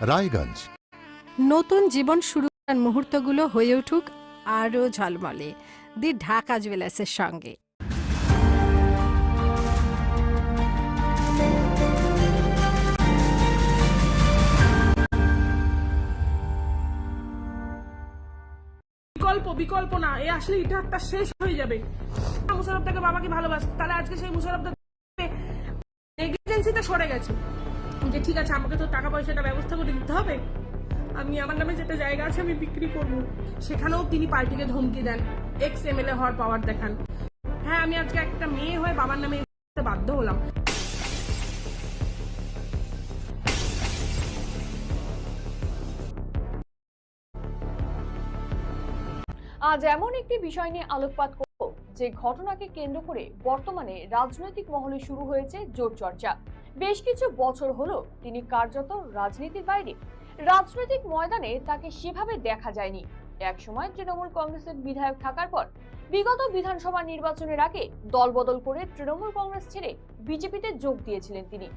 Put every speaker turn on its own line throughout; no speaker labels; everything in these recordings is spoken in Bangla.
রায়গঞ্জ।
নতুন জীবন শুরু করার মুহূর্তগুলো হয়ে উঠুক আরও ঝলমলে। দি ঢাকা জুয়েলার্সের সঙ্গে।
বিকল্প বিকল্প না। এ আসলে এটা একটা শেষ হয়ে যাবে। মুশারফদাকে বাবাকে ভালোবাসত। তাহলে আজকে সেই মুশারফদা নেগলিজেন্সিতে সরে গেছে। যে ঠিক আছে, আমাকে তো টাকা পয়সাটা ব্যবস্থা করে দিতে হবে। আমি আমার নামে যেটা জায়গা আছে আমি বিক্রি করব। সেখানেও তিনি পার্টিকে ধমকি দেন এক্স এম এল এ হওয়ার পাওয়ার দেখান। হ্যাঁ আমি আজকে একটা মেয়ে হয়ে বাবার নামে বাধ্য হলাম।
আজ এমন একটি বিষয় নিয়ে আলোকপাত করব, যে ঘটনাকে কেন্দ্র করে বর্তমানে রাজনৈতিক মহলে শুরু হয়েছে জোর চর্চা বেশ কিছু বছর হলো তিনি কার্যত রাজনীতির বাইরে। রাজনৈতিক ময়দানে তাকে সেভাবে দেখা যায়নি। একসময় তৃণমূল কংগ্রেসের বিধায়ক থাকার পর বিগত বিধানসভা নির্বাচনের আগে দলবদল করে তৃণমূল কংগ্রেস ছেড়ে বিজেপিতে যোগ দিয়েছিলেন তিনি।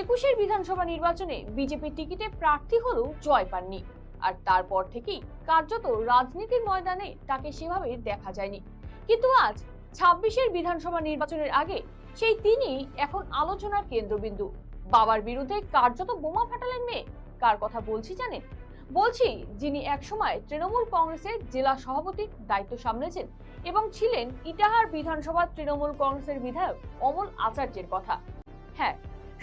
একুশের বিধানসভা নির্বাচনে বিজেপি টিকিটে প্রার্থী হলেও জয় পাননি। আর তারপর থেকেই কার্যত রাজনীতির ময়দানে তাকে সেভাবে দেখা যায়নি। কিন্তু আজ ছাব্বিশের বিধানসভা নির্বাচনের আগে সেই তিনি এখন আলোচনার কেন্দ্রবিন্দু। বাবার বিরুদ্ধে কার্যত বোমা ফাটালেন মেয়ে। কার কথা বলছি জানেন? বলছি যিনি একসময় তৃণমূল কংগ্রেসের জেলা সভাপতির দায়িত্ব সামলেছেন এবং ছিলেন ইটাহার বিধানসভা তৃণমূল কংগ্রেসের বিধায়ক অমল আচার্যের কথা। হ্যাঁ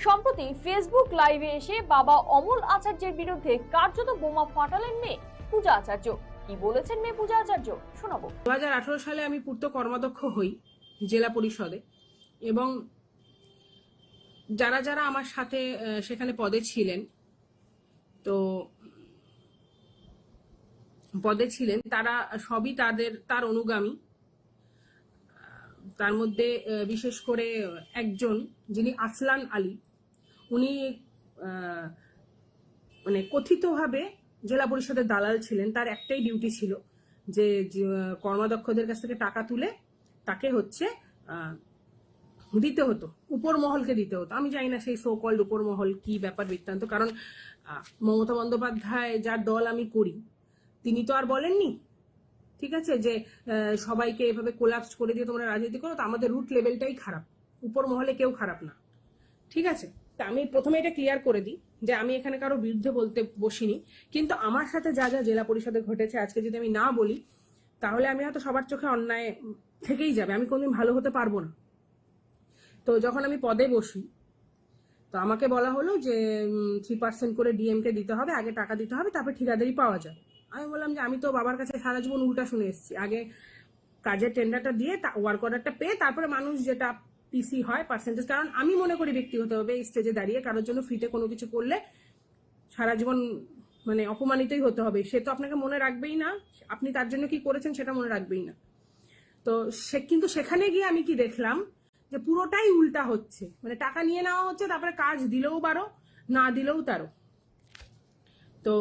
সম্প্রতি ফেসবুক লাইভে এসে বাবা অমল আচার্যের বিরুদ্ধে কার্যত বোমা ফাটালেন মেয়ে, পূজা আচার্য। কি বলেছেন মেয়ে পূজা আচার্য? শোনাবো।
দু হাজার আঠারো সালে আমি পূর্ত কর্মাধ্যক্ষ হই জেলা পরিষদে। এবং যারা যারা আমার সাথে সেখানে পদে ছিলেন, তো পদে ছিলেন, তারা সবই তাদের, তার অনুগামী। তার মধ্যে বিশেষ করে একজন যিনি আসলান আলী, উনি মানে কথিতভাবে জেলা পরিষদের দালাল ছিলেন। তার একটাই ডিউটি ছিল যে কর্মাধ্যক্ষদের কাছ থেকে টাকা তুলে তাকে হচ্ছে দিতে হতো উপর মহলকে দিতে হতো। আমি জানি না সেই সো কল্ড উপর মহল কি ব্যাপার বৃত্তান্ত, কারণ মমতা বন্দ্যোপাধ্যায় যার দল আমি করি, তিনি তো আর বলেননি, ঠিক আছে, যে সবাইকে এভাবে কোলাপস করে দিয়ে তোমরা রাজনীতি করো, তো আমাদের রুট লেভেলটাই খারাপ উপর মহলে কেউ খারাপ না, ঠিক আছে? তা আমি প্রথমে এটা ক্লিয়ার করে দিই, যে আমি এখানে কারও বিরুদ্ধে বলতে বসিনি, কিন্তু আমার সাথে যা যা জেলা পরিষদে ঘটেছে, আজকে যদি আমি না বলি, তাহলে আমি হয়তো সবার চোখে অন্যায় থেকেই যাবে, আমি কোনদিন ভালো হতে পারব না। তো যখন আমি পদে বসি, তো আমাকে বলা হলো যে থ্রি পার্সেন্ট করে ডিএম কে দিতে হবে, আগে টাকা দিতে হবে, তারপর ঠিকাদারি পাওয়া যায় আমি বললাম যে, আমি তো বাবার কাছে সারা জীবন উল্টা শুনে এসেছি। আগে কাজের টেন্ডারটা দিয়ে ওয়ার্ক অর্ডারটা পেয়ে তারপরে মানুষ যেটা পিসি হয় পার্সেন্টেজ কারণ আমি মনে করি ব্যক্তি ব্যক্তিগতভাবে এই স্টেজে দাঁড়িয়ে কারোর জন্য ফ্রিতে কোনো কিছু করলে সারা জীবন মানে অপমানিতই হতে হবে। সে তো আপনাকে মনে রাখবেই না। আপনি তার জন্য কি করেছেন সেটা মনে রাখবেই না। তো সে, কিন্তু সেখানে গিয়ে আমি কি দেখলাম যে পুরোটাই উল্টা হচ্ছে। মানে টাকা নিয়ে নেওয়া হচ্ছে, তারপরে কাজ দিলেও বারো না দিলেও তারও তো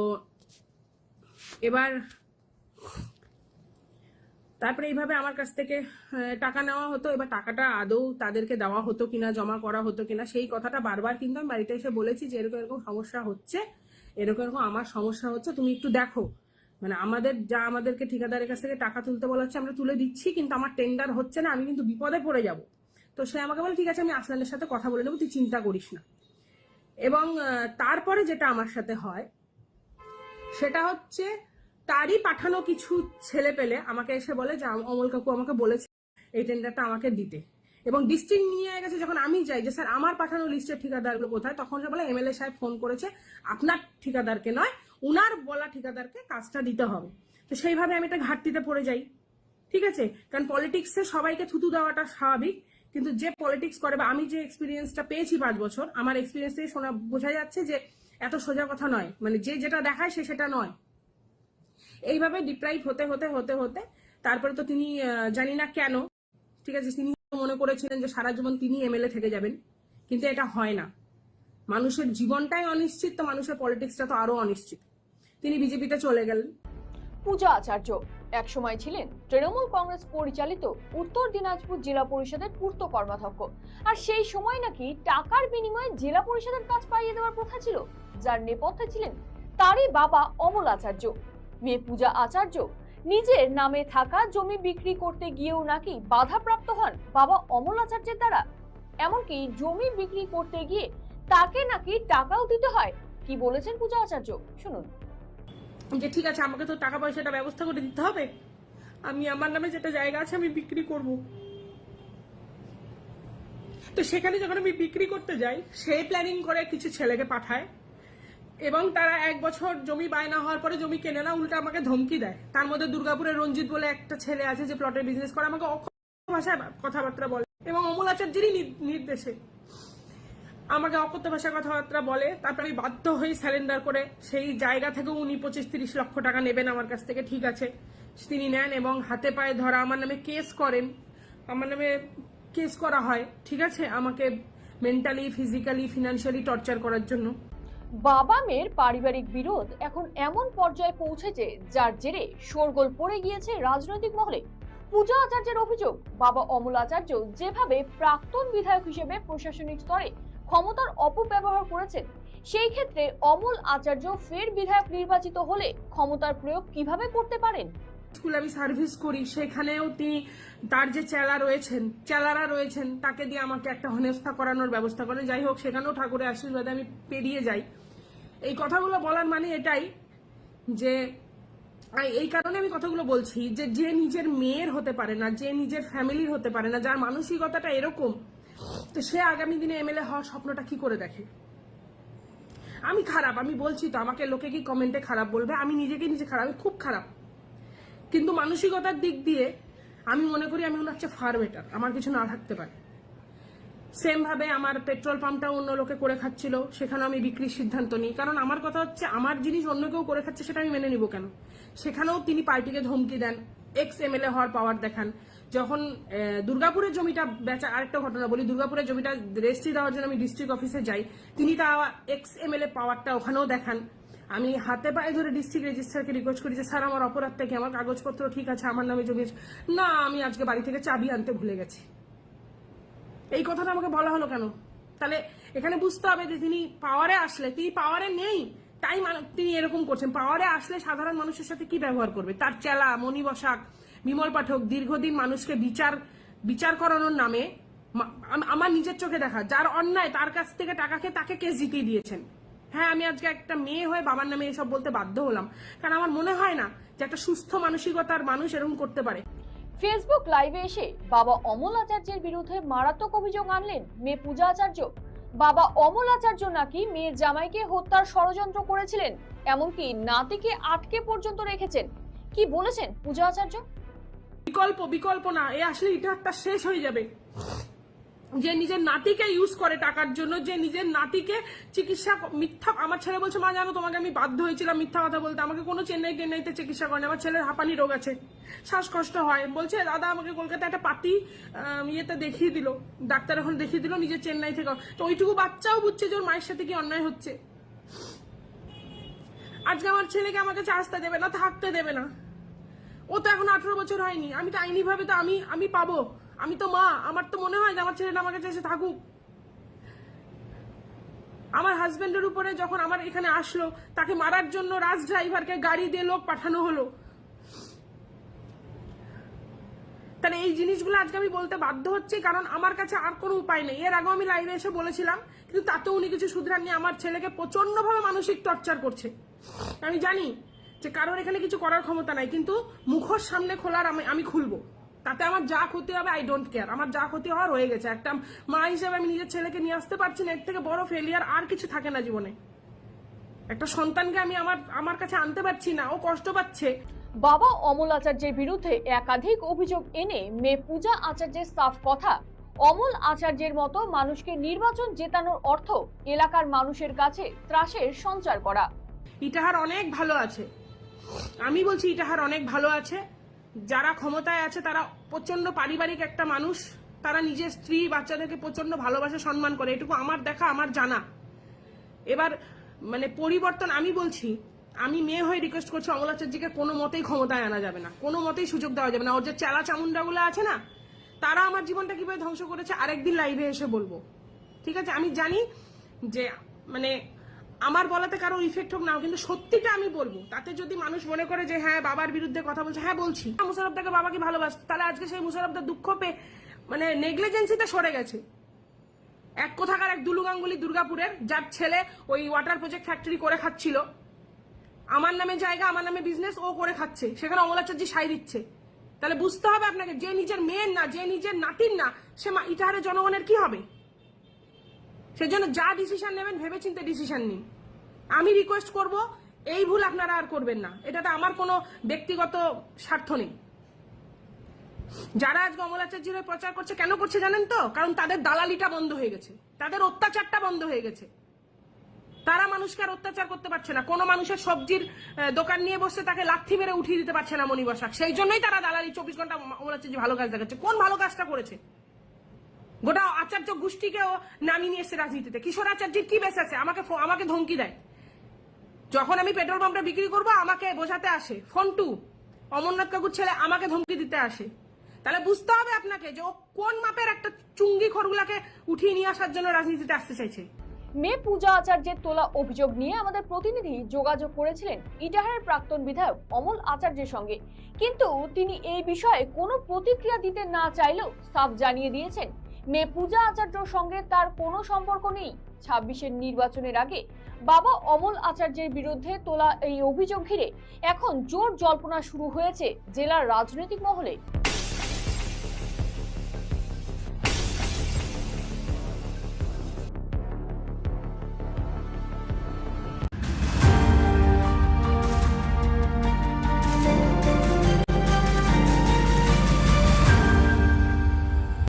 এবার তারপরে এইভাবে আমার কাছ থেকে টাকা নেওয়া হতো। এবার টাকাটা আদৌ তাদেরকে দেওয়া হতো কিনা, জমা করা হতো কিনা, সেই কথাটা বারবার কিন্তু আমি বাড়িতে এসে বলেছি যে এরকম এরকম সমস্যা হচ্ছে, এরকম এরকম আমার সমস্যা হচ্ছে, তুমি একটু দেখো। মানে আমাদের যা আমাদেরকে ঠিকাদারের কাছ থেকে টাকা তুলতে বলা হচ্ছে, আমরা তুলে দিচ্ছি, কিন্তু আমার টেন্ডার হচ্ছে না, আমি কিন্তু বিপদে পড়ে যাব। তো সে আমাকে বলে, ঠিক আছে, আমি আসলানের সাথে কথা বলে নেব, তুই চিন্তা করিস না। এবং তারপরে যেটা আমার সাথে হয়, সেটা হচ্ছে তারই পাঠানো কিছু ছেলে পেলে আমাকে এসে বলে যে অমল কাকু আমাকে বলেছে এই টেন্ডারটা আমাকে দিতে। এবং ডিস্ট্রিক্ট নিয়ে গেছে, যখন আমি যাই, যে, স্যার, আমার পাঠানো লিস্টের ঠিকাদারগুলো কোথায়? তখন সে বলে, এমএলএ সাহেব ফোন করেছে, আপনার ঠিকাদারকে নয়, উনার বলা ঠিকাদারকে কাজটা দিতে হবে। তো সেইভাবে আমি একটা ঘাটতিতে পড়ে যাই, ঠিক আছে? কারণ পলিটিক্সে সবাইকে থুতু দেওয়াটা স্বাভাবিক। কিন্তু যে পলিটিক্স করে বা আমি যে এক্সপিরিয়েন্সটা পেয়েছি পাঁচ বছর, আমার এক্সপিরিয়েন্স থেকে শোনা, বোঝা যাচ্ছে যে এত সোজা কথা নয়। মানে যে যেটা দেখায় সে সেটা নয়। এইভাবে ডিপ্রাইভ হতে হতে হতে হতে তারপরে তো তিনি জানি না কেন, ঠিক আছে, তিনি মনে করেছিলেন যে সারা জীবন তিনি এমএলএ থেকে যাবেন, কিন্তু এটা হয় না। মানুষের জীবনটাই অনিশ্চিত, তো মানুষের পলিটিক্সটা তো আরও অনিশ্চিত। তিনি বিজেপিতে চলে গেলেন।
পূজা আচার্য। একসময় ছিলেন তৃণমূল কংগ্রেস পরিচালিত উত্তর দিনাজপুর জেলা পরিষদের পূর্ত কর্মাধ্যক্ষ। আর সেই সময় নাকি টাকার বিনিময়ে জেলা পরিষদের কাজ পাইয়ে দেওয়ার প্রথা ছিল, যার নেপথ্যে ছিলেন তারই বাবা অমল আচার্য। মেয়ে পূজা আচার্য নিজের নামে থাকা জমি বিক্রি করতে গিয়েও নাকি বাধাপ্রাপ্ত হন বাবা অমল আচার্যের দ্বারা। এমনকি জমি বিক্রি করতে গিয়ে তাকে নাকি টাকাও দিতে হয়, কি বলেছেন পূজা আচার্য? শুনুন।
যে ঠিক আছে, আমাকে তো টাকা পয়সাটা ব্যবস্থা করে দিতে হবে। আমি আমার নামে যেটা জায়গা আছে আমি বিক্রি করব। তো সেখানে যখন আমি বিক্রি করতে যাই, সে প্ল্যানিং করে কিছু ছেলেকে পাঠায় এবং তারা এক বছর জমি বায়না হওয়ার পরে জমি কেনে না, উল্টা আমাকে ধমকি দেয়। তার মধ্যে দুর্গাপুরের রঞ্জিত বলে একটা ছেলে আছে যে প্লটের বিজনেস করে, আমাকে অক্ষর ভাষায় কথাবার্তা বলে এবং অমল আচার্যেরই নির্দেশে। আমাকে অকথ্য ভাষায় কথাবার্তা বলে, তারপর আমি বাধ্য হয়ে স্যালেন্ডার করে। সেই জায়গা থেকে উনি পঁচিশ তিরিশ লক্ষ টাকা নেবেন আমার কাছ থেকে, ঠিক আছে। তিনি নেন এবং হাতে পায়ে ধরা, আমার নামে কেস করেন। আমার নামে কেস করা হয়, ঠিক আছে? আমাকে মেন্টালি ফিজিক্যালি ফিনান্সিয়ালি টর্চার করার জন্য।
বাবা মেয়ের পারিবারিক বিরোধ এখন এমন পর্যায়ে পৌঁছেছে যার জেরে শোরগোল পড়ে গিয়েছে রাজনৈতিক মহলে। পূজা আচার্যের অভিযোগ, বাবা অমল আচার্য যেভাবে প্রাক্তন বিধায়ক হিসেবে প্রশাসনিক স্তরে ক্ষমতার অপব্যবহার করেছেন। সেই ক্ষেত্রে অমল আচার্য ফের বিধায়ক নির্বাচিত হলে ক্ষমতার প্রয়োগ কীভাবে করতে পারেন?
স্কুলে আমি সার্ভিস করি, সেখানেও তিনি তার যে চেলা রয়েছেন, চেলারা রয়েছেন, তাকে দিয়ে আমাকে একটা হেনস্থা করানোর ব্যবস্থা করেন। যাই হোক, সেখানেও ঠাকুরের আশীর্বাদে আমি পেরিয়ে যাই। এই কথাগুলো বলার মানে এটাই যে এই কারণে আমি কথাগুলো বলছি যে যে নিজের মেয়ের হতে পারে না, যে নিজের ফ্যামিলির হতে পারে না, যার মানসিকতাটা এরকম তো সে আগামী দিনে এমএলএ হওয়ার স্বপ্নটা কি করে দেখে? আমি খারাপ, আমি বলছি তো, আমাকে লোকে কি কমেন্টে খারাপ বলবে? আমি নিজেকে নিজে খারাপ, আমি খুব খারাপ। কিন্তু মানসিকতার দিক দিয়ে আমি মনে করি আমি হচ্ছে ফার বেটার আমার কিছু না থাকতে পারে। সেম ভাবে আমার পেট্রোল পাম্পটা অন্য লোকে করে খাচ্ছিল, সেখানেও আমি বিক্রির সিদ্ধান্ত নিই। কারণ আমার কথা হচ্ছে, আমার জিনিস অন্য কেউ করে খাচ্ছে, সেটা আমি মেনে নিব কেন? সেখানেও তিনি পার্টিকে ধমকি দেন। এক্স এমএলএ হওয়ার পাওয়ার দেখান। যখন দুর্গাপুরের জমিটা বেচা, আরেকটা ঘটনা বলি দুর্গাপুরের জমিটা রেজিস্ট্রি দেওয়ার জন্য আমি ডিস্ট্রিক্ট অফিসে যাই, তিনি তা এক্স এমএলএ পাওয়ারটা ওখানেও দেখান। আমি হাতে পায়ে ধরে ডিস্ট্রিক্ট রেজিস্ট্রারকে রিকোয়েস্ট করি যে, স্যার, আমার অপরাধটা কি আমার কাগজপত্র ঠিক আছে, আমার নামে জমি না, আমি আজকে বাড়ি থেকে চাবি আনতে ভুলে গেছি। এই কথাটা আমাকে বলা হলো কেন? তাহলে এখানে বুঝতে হবে যে, তিনি পাওয়ারে আসলে, তিনি পাওয়ারে নেই। তাই মান- তিনি এরকম করছেন। পাওয়ারে আসলে সাধারণ মানুষের সাথে কি ব্যবহার করবে? তার চেলা, মণি বসাক, বিমল পাঠক, দীর্ঘদিন মানুষকে বিচার বিচার করানোর নামে আমার নিজের চোখে দেখা, যার অন্যায় তার কাছ থেকে টাকা খেয়ে তাকে কেস জিতিয়ে দিয়েছেন? হ্যাঁ আমি আজকে একটা মেয়ে হয়ে বাবার নামে এসব বলতে বাধ্য হলাম। কারণ আমার মনে হয় না যে একটা সুস্থ মানসিকতার মানুষ এরকম করতে পারে।
ফেসবুক লাইভে এসে বাবা অমল আচার্যের বিরুদ্ধে মারাত্মক অভিযোগ আনলেন মেয়ে পূজা আচার্য। বাবা অমল আচার্য নাকি মেয়ের জামাইকে হত্যার ষড়যন্ত্র করেছিলেন? এমনকি নাতিকে আটকে পর্যন্ত রেখেছেন। কি বলেছেন পূজা আচার্য?
বিকল্প বিকল্প না, এ আসলে এটা একটা শেষ হয়ে যাবে। যে নিজের নাতিকে ইউজ করে টাকার জন্য, যে নিজের নাতিকে চিকিৎসা মিথ্যা, আমার ছেলে বলছে, মা, জানো, তোমাকে আমি বাধ্য হয়েছিলাম মিথ্যা কথা বলতে। আমাকে কোনো চেন্নাই টেন্নাইতে চিকিৎসা করেনি। আমার ছেলের হাঁপানি রোগ আছে। শ্বাসকষ্ট হয়। বলছে, দাদা, আমাকে কলকাতায় একটা পাতি ইয়েতে দেখিয়ে দিল। ডাক্তার এখন দেখিয়ে দিল, নিজের চেন্নাই থেকে। তো ওইটুকু বাচ্চাও বুঝছে যে ওর মায়ের সাথে কি অন্যায় হচ্ছে। আজকে আমার ছেলেকে আমার কাছে আসতে দেবে না, থাকতে দেবে না। ও তো এখন আঠারো বছর হয়নি। আমি তো আইনি ভাবে তো আমি আমি পাবো। আমি তো মা, আমার তো মনে হয় যে আমার ছেলেটা আমার কাছে এসে থাকুক। আমার হাজবেন্ডের উপরে যখন আমার এখানে আসলো, তাকে মারার জন্য রাজ ড্রাইভারকে গাড়ি দিয়ে লোক পাঠানো হলো। তাহলে এই জিনিসগুলো আজকে আমি বলতে বাধ্য হচ্ছি, কারণ আমার কাছে আর কোনো উপায় নেই। এর আগেও আমি লাইভে এসে বলেছিলাম, কিন্তু তাতেও উনি কিছু শুধরাননি। আমার ছেলেকে প্রচন্ডভাবে মানসিক টর্চার করছে। আমি জানি যে কারোর এখানে কিছু করার ক্ষমতা নাই, কিন্তু মুখোশ সামনে খোলার আমি আমি খুলবো। তাতে আমার যা ক্ষতি হবে আই ডোন্ট কেয়ার আমার যা ক্ষতি হওয়ার হয়ে গেছে। একটা মা হিসেবে আমি নিজের ছেলেকে নিয়ে আসতে পারছি না এর থেকে বড় ফেলিয়ার আর কিছু থাকে না জীবনে। একটা সন্তানকে আমি আমার আমার কাছে আনতে পারছি না ও কষ্ট পাচ্ছে।
বাবা অমল আচার্যের বিরুদ্ধে একাধিক অভিযোগ এনে মেয়ে পূজা আচার্যের সাফ কথা। অমল আচার্যের মতো মানুষকে নির্বাচন জেতানোর অর্থ এলাকার মানুষের কাছে ত্রাসের সঞ্চার করা।
ইটাহার অনেক ভালো আছে। আমি বলছি ইটাহার অনেক ভালো আছে। যারা ক্ষমতায় আছে, তারা প্রচণ্ড পারিবারিক একটা মানুষ। তারা নিজের স্ত্রী, বাচ্চাদেরকে প্রচণ্ড ভালোবাসা, সম্মান করে। এটুকু আমার দেখা, আমার জানা। এবার মানে পরিবর্তন আমি বলছি, আমি মেয়ে হয়ে রিকোয়েস্ট করছি অমল আচার্যকে, কোনো মতেই ক্ষমতায় আনা যাবে না। কোনো মতেই সুযোগ দেওয়া যাবে না। ওর যে চেলা চামুন্ডাগুলো আছে না, তারা আমার জীবনটা কীভাবে ধ্বংস করেছে, আরেকদিন লাইভে এসে বলব। ঠিক আছে? আমি জানি যে মানে আমার বলাতে কারও ইফেক্ট হোক না কিন্তু সত্যিটা আমি বলব। তাতে যদি মানুষ মনে করে যে হ্যাঁ বাবার বিরুদ্ধে কথা বলছে হ্যাঁ বলছি। মুশারফদাকে বাবাকে ভালোবাসত। তাহলে আজকে সেই মুশারফদার দুঃখ পেয়ে মানে নেগলিজেন্সিতে সরে গেছে। এক কোথাকার এক দুলু গাঙ্গুলি দুর্গাপুরের, যার ছেলে ওই ওয়াটার প্রজেক্ট ফ্যাক্টরি করে খাচ্ছিল। আমার নামে জায়গা, আমার নামে বিজনেস ও করে খাচ্ছে। সেখানে অমলাচার্য সাই দিচ্ছে। তাহলে বুঝতে হবে আপনাকে, যে নিজের মেয়ের না, যে নিজের নাতির না, সে মা- ইটাহারে জনগণের কি হবে? সেজন্য যা ডিসিশন নেবেন, ভেবেচিন্তে ডিসিশন নিন। আমি রিকোয়েস্ট করব, এই ভুল আপনারা আর করবেন না। এটাতে আমার কোনো ব্যক্তিগত স্বার্থ নেই। যারা আজ অমলাচার্যের হয়ে প্রচার করছে, কেন করছে জানেন তো? কারণ তাদের দালালিটা বন্ধ হয়ে গেছে। তাদের অত্যাচারটা বন্ধ হয়ে গেছে। তারা মানুষকে আর অত্যাচার করতে পারছে না। কোনো মানুষের সবজির দোকান নিয়ে বসে তাকে লাথি মেরে উঠিয়ে দিতে পারছে না মণি বসাক সেই জন্যই তারা দালালি, চব্বিশ ঘণ্টা অমলাচার্য ভালো কাজ দেখাচ্ছে। কোন ভালো কাজটা করেছে? গোটা আচার্য গোষ্ঠীকেও নামিয়ে নিয়ে রাজনীতিতে। কিশোর আচার্যের কি বেশ আছে? আমাকে আমাকে ধমকি দেয়। যখন আমি পেট্রোল পাম্পটা বিক্রি করব, আমাকে বোঝাতে আসে। ফোন টু অমরনাথ কাকুর ছেলে আমাকে ধমকি দিতে আসে। তাহলে বুঝতে হবে আপনাকে যে কোন মাপের একটা চুঙ্গি খড়গুলাকে উঠিয়ে নিয়ে আসার জন্য রাজনীতিতে আসতে চাইছে।
মেয়ে পূজা আচার্যের তোলা অভিযোগ নিয়ে আমাদের প্রতিনিধি যোগাযোগ করেছিলেন ইটাহারের প্রাক্তন বিধায়ক অমল আচার্যের সঙ্গে। কিন্তু তিনি এই বিষয়ে কোনো প্রতিক্রিয়া দিতে না চাইলেও সাফ জানিয়ে দিয়েছেন মেয়ে পূজা আচার্যর সঙ্গে তার কোনো সম্পর্ক নেই। ছাব্বিশের নির্বাচনের আগে বাবা অমল আচার্যের বিরুদ্ধে তোলা এই অভিযোগ ঘিরে এখন জোর জল্পনা শুরু হয়েছে জেলার রাজনৈতিক মহলে।